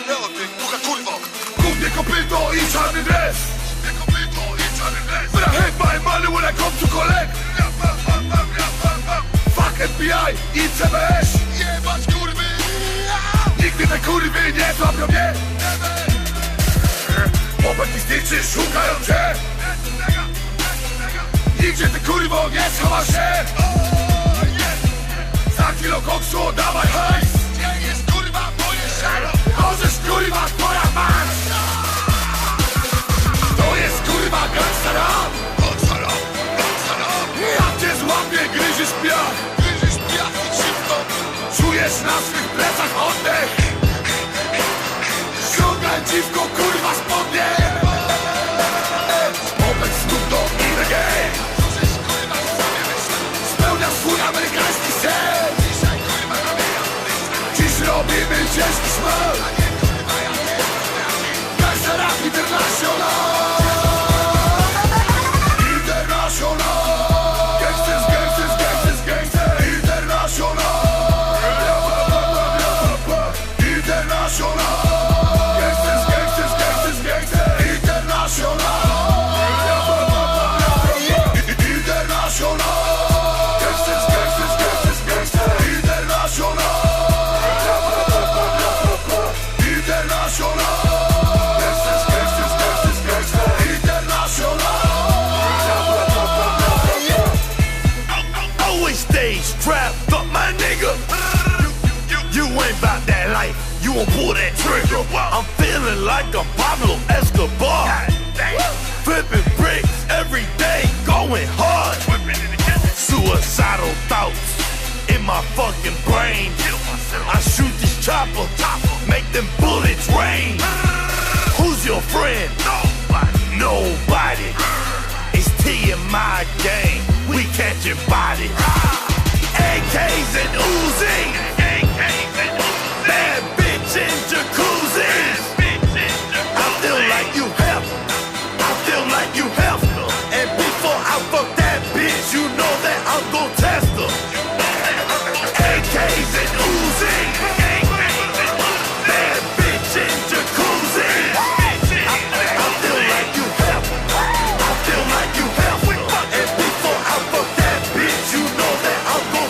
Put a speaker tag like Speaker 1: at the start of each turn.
Speaker 1: Arneo, ty głucha kurwo!
Speaker 2: Głównie kopyto i czarny dres
Speaker 1: kopyto i czarny dres!
Speaker 2: But I hate my money when I come to collect. Fuck FBI i CBS
Speaker 1: Jebać kurwy!
Speaker 2: Nigdy te kurwy nie złapią mnie Popęd istniczy szukają cię Nigdzie ty kurwo nie schowasz się Za kilo koksu dawaj Czujesz na swych plecach oddech. Ściągaj dziwko kurwa spodnie. Opek Snoop Dogg i Spełnia swój amerykański sen. Dziś robimy ciężki szmal
Speaker 3: about that life. You won't pull that trigger. I'm feeling like I'm Pablo Escobar. Flipping bricks every day, going hard. Suicidal thoughts in my fucking brain. I shoot this chopper, make them bullets rain. Who's your friend? Nobody. Nobody. It's T in my game. We catching bodies.